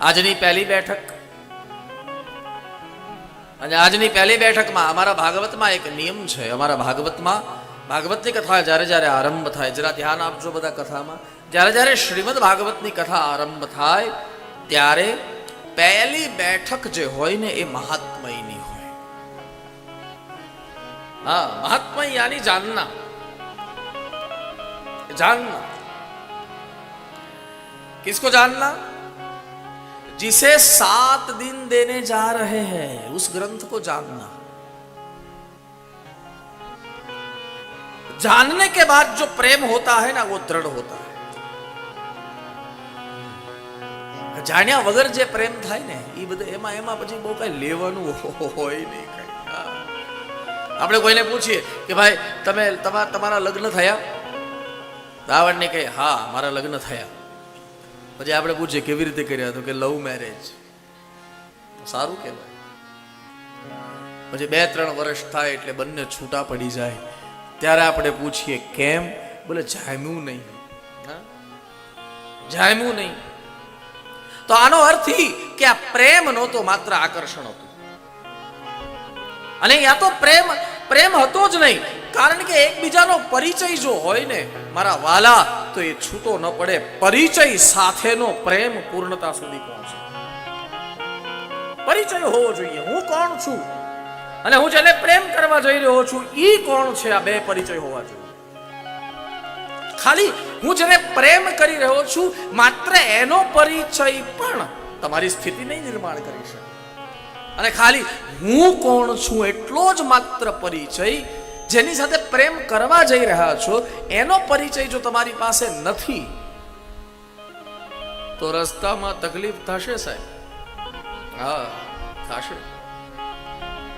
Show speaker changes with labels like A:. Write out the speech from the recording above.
A: આજની પહેલી બેઠક અને આજની પહેલી બેઠકમાં અમારા ભાગવતમાં એક નિયમ છે અમારા ભાગવતમાં ભાગવતની કથા જ્યારે જ્યારે આરંભ થાય જરા ધ્યાન આપજો બધા કથામાં જ્યારે જ્યારે શ્રીમદ ભાગવતની કથા આરંભ થાય ત્યારે પહેલી બેઠક જે હોય ને એ મહાત્મયની હોય हाँ महात्मा यानी जानना जानना किसको जानना जिसे सात दिन देने जा रहे हैं उस ग्रंथ को जानना जानने के बाद जो प्रेम होता है ना वो दृढ़ होता है જાણ્યા વગર જે પ્રેમ થાય ને એ બધા એમાં એમાં પછી બહુ કઈ લેવાનું હોય નહીં કઈ હા. આપણે કોઈને પૂછીએ કે ભાઈ તમે તમારા તમારા લગ્ન થયા રાવણને કહે હા મારા લગ્ન થયા પછી આપણે પૂછીએ, કેવી રીતે કર્યા? તો કે લવ મેરેજ સારું કહેવાય. પછી બે, ત્રણ વર્ષ થાય એટલે બંને છૂટા પડી જાય. ત્યારે આપણે પૂછીએ, કેમ? બોલે, જામ્યું નહીં? જામ્યું નહીં. તો આનો અર્થ ઈ કે આ પ્રેમ નહોતો માત્ર આકર્ષણ હતું. અને યા તો પ્રેમ પ્રેમ હતો જ નહીં. કારણ કે એકબીજાનો પરિચય જો હોય ને, મારા વાલા તો એ છૂટો ન પડે, પરિચય સાથેનો પ્રેમ પૂર્ણતા સુધી પહોંચે. પરિચય હોવો જોઈએ. હું કોણ છું? અને હું જેને પ્રેમ કરવા જઈ રહ્યો છું, ઈ કોણ છે? આ બે પરિચય હોવા જોઈએ. ખાલી હું જેને પ્રેમ કરી રહ્યો છું, માત્ર એનો પરિચય પણ તમારી સ્થિતિ નહીં નિર્માણ કરી શકે. અને ખાલી હું કોણ છું, એટલો જ માત્ર પરિચય જેની સાથે પ્રેમ કરવા જઈ રહ્યા છો, એનો પરિચય જો તમારી પાસે નથી, તો રસ્તામાં તકલીફ થશે સાહેબ. હા, થશે.